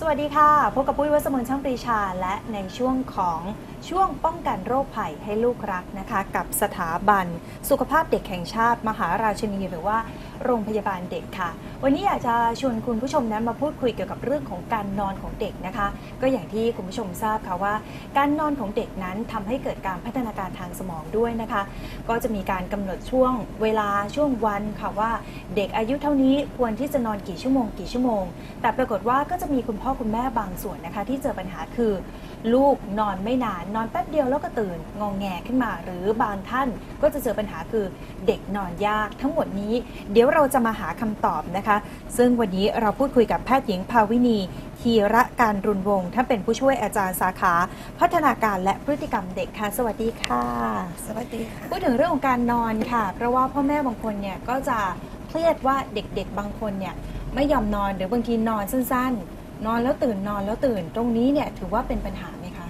สวัสดีค่ะ พบกับปุ้ยวัสมนช่างปรีชา และในช่วงของช่วงป้องกันโรคภัยให้ลูกรักนะคะ กับสถาบัน สุขภาพเด็กแห่งชาติ มหาราชินี หรือว่าโรงพยาบาลเด็กค่ะวันนี้อยากจะชวนคุณผู้ชมนั้นมาพูดคุยเกี่ยวกับเรื่องของการนอนของเด็กนะคะ ก็อย่างที่คุณผู้ชมทราบค่ะว่า การนอนของเด็กนั้นทำให้เกิดการพัฒนาการทางสมองด้วยนะคะ ก็จะมีการกำหนดช่วงเวลาช่วงวันค่ะว่า เด็กอายุเท่านี้ควรที่จะนอนกี่ชั่วโมงกี่ชั่วโมง แต่ปรากฏว่าก็จะมีคุณพ่อคุณแม่บางส่วนนะคะ ที่เจอปัญหาคือ ลูกนอนไม่นานนอนแป๊บเดียวแล้วก็ตื่นงองแงขึ้นมา หรือบางท่านก็จะเจอปัญหาคือเด็กนอนยากทั้งหมดนี้ เดี๋ยวเราจะมาหาคำตอบนะคะซึ่งวันนี้เราพูดคุยกับแพทย์หญิงภาวินีธีระการรุนวงศ์ท่านเป็นผู้ช่วยอาจารย์สาขา พัฒนาการและพฤติกรรมเด็กค่ะ สวัสดีค่ะ สวัสดีค่ะ พูดถึงเรื่องของการนอนค่ะ เพราะว่าพ่อแม่บางคนเนี่ยก็จะเครียดว่าเด็กๆ บางคนเนี่ยไม่ยอมนอนหรือบางทีนอนสั้นๆ นอนแล้วตื่นนอนแล้วตื่น ตรงนี้เนี่ยถือว่าเป็นปัญหาไหมคะ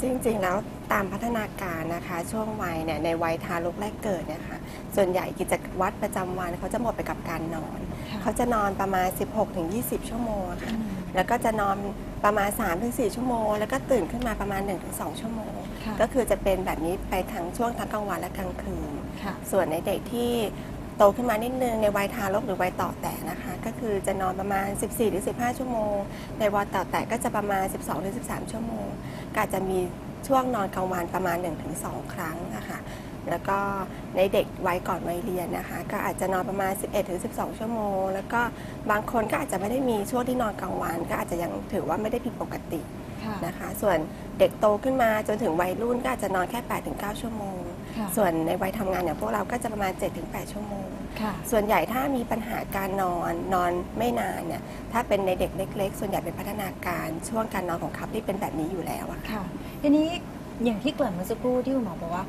จริงๆแล้ว ตามพัฒนาการนะคะ ช่วงวัยเนี่ยในวัยทารกแรกเกิดเนะคะส่วนใหญ่กิจวัตรประจำวันเขาจะหมดไปกับการนอนค่ะเขาจะนอนประมาณ 16-20 ชั่วโมงอะค่ะแล้วก็จะนอนประมาณ 3-4 ชั่วโมง แล้วก็ตื่นขึ้นมาประมาณ 1-2 ชั่วโมงค่ะก็คือจะเป็นแบบนี้ไปทั้งช่วงทั้งกลางวันและกลางคืนค่ะส่วนในเด็กที่โตขึ้นมานิดนึงในวัยทารกหรือวัยต่อแตะนะคะ ก็คือจะนอนประมาณ 14-15 ชั่วโมง ในวัยต่อแตะก็จะประมาณ 12-13 ชั่วโมงก็อาจจะมี ช่วงนอนกลางวันประมาณ 1-2 ครั้งนะคะแล้วก็ในเด็กวัยก่อนวัยเรียนนะคะ ก็อาจจะนอนประมาณ 11-12 ชั่วโมง แล้วก็บางคนก็อาจจะไม่ได้มีช่วงที่นอนกลางวัน ก็อาจจะยังถือว่าไม่ได้ผิดปกตินะคะ ส่วนเด็กโตขึ้นมาจนถึงวัยรุ่นก็อาจจะนอนแค่ 8-9 ชั่วโมง ส่วนในวัยทำงานอย่างพวกเราก็จะประมาณ 7-8 ชั่วโมงค่ะส่วนใหญ่ถ้ามีปัญหาการนอนนอนไม่นานเนี่ยถ้าเป็นในเด็กเล็ก ๆ ส่วนใหญ่เป็นพัฒนาการช่วงการนอนของเขาที่เป็นแบบนี้อยู่แล้วอะค่ะค่ะทีนี้อย่างที่เกริ่นเมื่อสักครู่ที่คุณหมอบอกว่า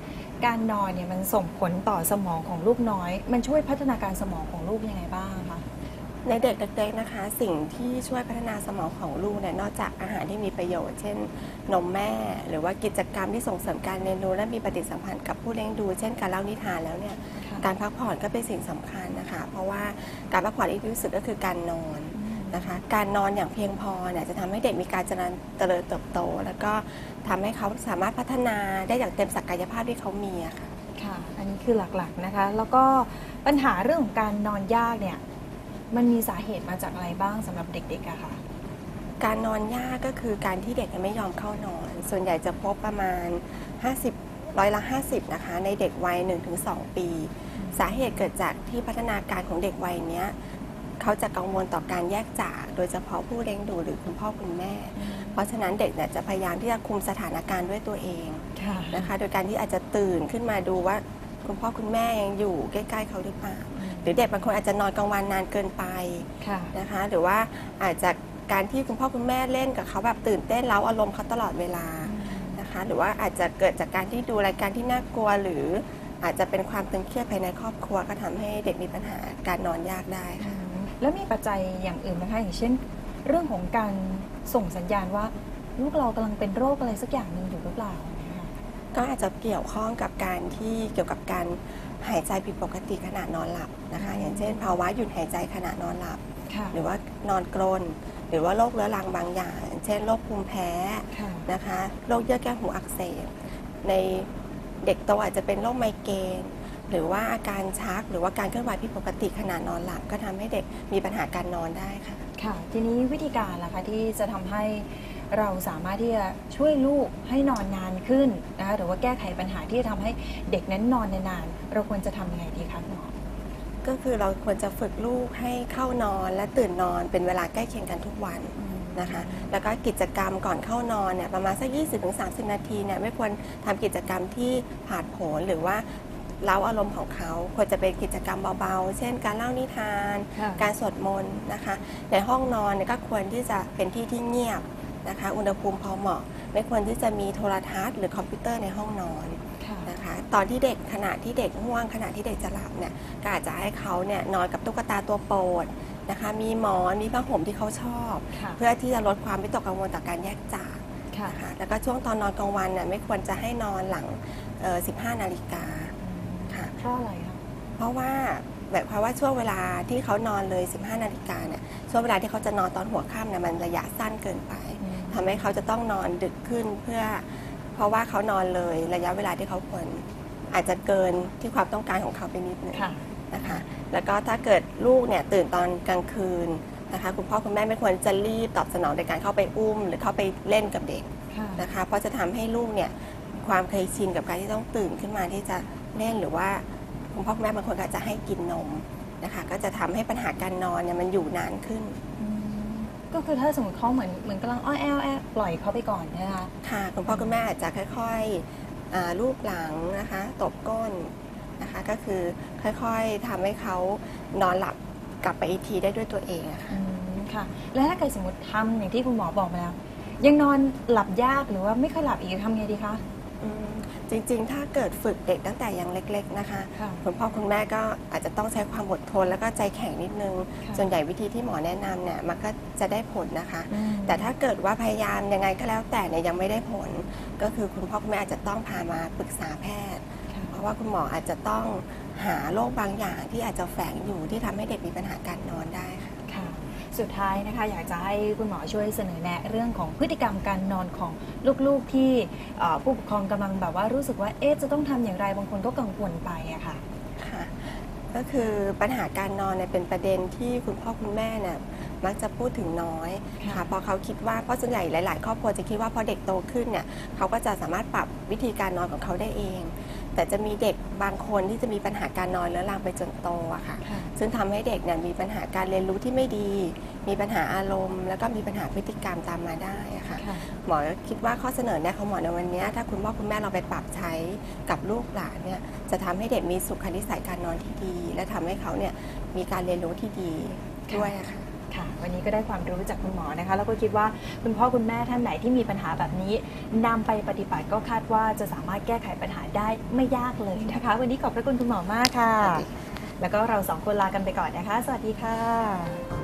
การนอนเนี่ยมันส่งผลต่อสมองของลูกน้อย มันช่วยพัฒนาการสมองของลูกยังไงบ้างคะ ในเด็กเล็กๆนะคะสิ่งที่ช่วยพัฒนาสมองของลูกเนี่ยนอกจากอาหารที่มีประโยชน์ เช่นนมแม่ หรือว่ากิจกรรมที่ส่งเสริมการเรียนรู้และมีปฏิสัมพันธ์กับผู้เลี้ยงดู เช่นการเล่านิทานแล้วเนี่ยค่ะการพักผ่อนก็เป็นสิ่งสำคัญนะคะ เพราะว่าการพักผ่อนที่ดีที่สุดก็คือการนอนนะคะการนอนอย่างเพียงพอเนี่ยจะทำให้เด็กมีการเจริญเจริญเติบโต แล้วก็ทำให้เขาสามารถพัฒนาได้อย่างเต็มศักยภาพที่เขามีอะค่ะค่ะ อันนี้คือหลักๆนะคะ แล้วก็ปัญหาเรื่องของการนอนยากเนี่ย มันมีสาเหตุมาจากอะไรบ้างสำหรับเด็กๆอะค่ะ การนอนยากก็คือการที่เด็กไม่ยอมเข้านอน ส่วนใหญ่จะพบประมาณ 50ร้อยละ 50 นะคะ ในเด็กวัย 1-2 ปี สาเหตุเกิดจากที่พัฒนาการของเด็กวัยเนี้ยเขาจะกังวลต่อการแยกจากโดยเฉพาะผู้เลี้ยงดูหรือคุณพ่อคุณแม่ เพราะฉะนั้นเด็กเนี่ยจะพยายามที่จะคุมสถานการณ์ด้วยตัวเองค่ะ นะคะ โดยการที่อาจจะตื่นขึ้นมาดูว่าคุณพ่อคุณแม่ยังอยู่ใกล้ ๆ เขาหรือเปล่า หรือเด็กบางคนอาจจะนอนกลางวันนานเกินไปค่ะ นะคะ หรือว่าอาจจะการที่คุณพ่อคุณแม่เล่นกับเขาแบบตื่นเต้นเล้าอารมณ์เขาตลอดเวลานะคะ หรือว่าอาจจะเกิดจากการที่ดูรายการที่น่ากลัวหรืออาจจะเป็นความตึงเครียดภายในครอบครัวก็ทำให้เด็กมีปัญหาการนอนยากได้อืค่ะมแล้วมีปัจจัยอย่างอื่นนะคะอย่างเช่น เรื่องของการส่งสัญญาณว่า ลูกเรากำลังเป็นโรคอะไรสักอย่างหนึ่งอยู่หรือเปล่านะคะก็อาจจะเกี่ยวข้องกับการที่เกี่ยวกับการ หายใจผิดปกติขณะนอนหลับนะคะ อย่างเช่น ภาวะหยุดหายใจขณะนอนหลับค่ะหรือว่านอนกรนหรือว่าโรคเรื้อรังบางอย่างอย่างเช่นโรคภูมิแพ้ค่ะนะคะโรคเยื่อแก้วหูอักเสบในเด็กโตอาจจะเป็นโรคไมเกรนหรือว่าอาการชักหรือว่าการเคลื่อนไหวผิดปกติขณะนอนหลับ ก็ทำให้เด็กมีปัญหาการนอนได้ค่ะค่ะ ทีนี้วิธีการล่ะคะที่จะทำให้ เราสามารถที่จะช่วยลูกให้นอนนานขึ้นนะคะหรือว่าแก้ไขปัญหาที่จะทำให้เด็กนั้นนอนนานๆเราควรจะทำยังไงดีคะคุณหมอก็คือเราควรจะฝึกลูกให้เข้านอนและตื่นนอนเป็นเวลาใกล้เคียงกันทุกวันนะคะแล้วก็กิจกรรมก่อนเข้านอนเนี่ยประมาณสัก 20-30 นาทีเนี่ยไม่ควรทำกิจกรรมที่ผาดโผนหรือว่าเล้าอารมณ์ของเขาควรจะเป็นกิจกรรมเบาๆ เช่น การเล่านิทานค่ะการสวดมนต์นะคะ ในห้องนอนเนี่ยก็ควรที่จะเป็นที่ที่เงียบ นะคะ อุณหภูมิพอเหมาะ ไม่ควรที่จะมีโทรทัศน์หรือคอมพิวเตอร์ในห้องนอนค่ะนะคะ ตอนที่เด็กขณะที่เด็กง่วงขณะที่เด็กจะหลับเนี่ยก็อาจจะให้เขาเนี่ยนอนกับตุ๊กตาตัวโปรดนะคะ มีหมอนมีผ้าห่มที่เขาชอบค่ะเพื่อที่จะลดความวิตกกังวลต่อการแยกจากค่ะนะคะแล้วก็ช่วงตอนนอนกลางวันเนี่ยไม่ควรจะให้นอนหลังเอ่อ15 นาฬิกาค่ะเพราะอะไรคะเพราะว่าแบบความว่าช่วงเวลาที่เขานอนเลย 15 นาฬิกาเนี่ยช่วงเวลาที่เขาจะนอนตอนหัวค่ำเนี่ยมันระยะสั้นเกินไป ทำให้เขาจะต้องนอนดึกขึ้นเพื่อ เพราะว่าเขานอนเลยระยะเวลาที่เขาควรอาจจะเกินที่ความต้องการของเขาไปนิดนึงค่ะ นะคะแล้วก็ถ้าเกิดลูกเนี่ยตื่นตอนกลางคืนนะคะคุณพ่อคุณแม่ไม่ควรจะรีบตอบสนองในการเข้าไปอุ้ม หรือเข้าไปเล่นกับเด็กค่ะ นะคะเพราะจะทำให้ลูกเนี่ยความเคยชินกับการที่ต้องตื่นขึ้นมาที่จะเล่นหรือว่าคุณพ่อคุณแม่บางคนก็อาจจะให้กินนมนะคะก็จะทำให้ปัญหาการนอนเนี่ยมันอยู่นานขึ้นอืม ก็คือถ้าสมมติเขาเหมือนเหมือนกำลังอ้อแอลแอปล่อยเขาไปก่อนนะคะค่ะคุณพ่อคุณแม่อาจจะค่อยๆอ่าลูบหลังนะคะตบก้นนะคะก็คือค่อยๆทำให้เขานอนหลับกลับไปอีกทีได้ด้วยตัวเองอะค่ะอืมค่ะ แล้วถ้าเกิดสมมติทำอย่างที่คุณหมอบอกมาแล้ว ยังนอนหลับยากหรือว่าไม่ค่อยหลับอีกทำไงดีคะอืม จริงๆ ถ้าเกิดฝึกเด็กตั้งแต่ยังเล็ก ๆ นะคะ ค่ะคุณพ่อคุณแม่ก็อาจจะต้องใช้ความอดทนแล้วก็ใจแข็งนิดนึง ค่ะ ส่วนใหญ่วิธีที่หมอแนะนำเนี่ยมันก็จะได้ผลนะคะ อืม แต่ถ้าเกิดว่าพยายามยังไงก็แล้วแต่เนี่ยยังไม่ได้ผล ก็คือคุณพ่อคุณแม่อาจจะต้องพามาปรึกษาแพทย์ ค่ะ เพราะว่าคุณหมออาจจะต้องหาโรคบางอย่างที่อาจจะแฝงอยู่ที่ทำให้เด็กมีปัญหาการนอนได้ค่ะค่ะ สุดท้ายนะคะ อยากจะให้คุณหมอช่วยเสนอแนะเรื่องของพฤติกรรมการนอนของลูกๆที่เอ่อผู้ปกครองกำลังแบบว่ารู้สึกว่าเอ๊ะจะต้องทำอย่างไรบางคนก็กังวลไปอะค่ะค่ะ ก็คือปัญหาการนอนเนี่ยเป็นประเด็นที่คุณพ่อคุณแม่เนี่ยมักจะพูดถึงน้อยค่ะค่ะเพราะเขาคิดว่าเพราะส่วนใหญ่หลาย ๆ ครอบครัวจะคิดว่าพอเด็กโตขึ้นเนี่ยเขาก็จะสามารถปรับวิธีการนอนของเขาได้เอง แต่จะมีเด็กบางคนที่จะมีปัญหาการนอนเรื้อรังไปจนโตอะค่ะ ค่ะ ซึ่งทำให้เด็กเนี่ยมีปัญหาการเรียนรู้ที่ไม่ดี มีปัญหาอารมณ์ แล้วก็มีปัญหาพฤติกรรมตามมาได้อะค่ะ ค่ะหมอคิดว่าข้อเสนอแนะของหมอในวันนี้ถ้าคุณพ่อคุณแม่เราไปปรับใช้กับลูกหลานเนี่ยจะทำให้เด็กมีสุขนิสัยการนอนที่ดี และทำให้เขาเนี่ยมีการเรียนรู้ที่ดีด้วยอะค่ะ ค่ะวันนี้ก็ได้ความรู้จากคุณหมอนะคะ แล้วก็คิดว่าคุณพ่อคุณแม่ท่านไหนที่มีปัญหาแบบนี้นำไปปฏิบัติก็คาดว่าจะสามารถแก้ไขปัญหาได้ไม่ยากเลยนะคะ วันนี้ขอบพระคุณคุณหมอมากค่ะสวัสดีแล้วก็เราสองคนลากันไปก่อนนะคะ สวัสดีค่ะ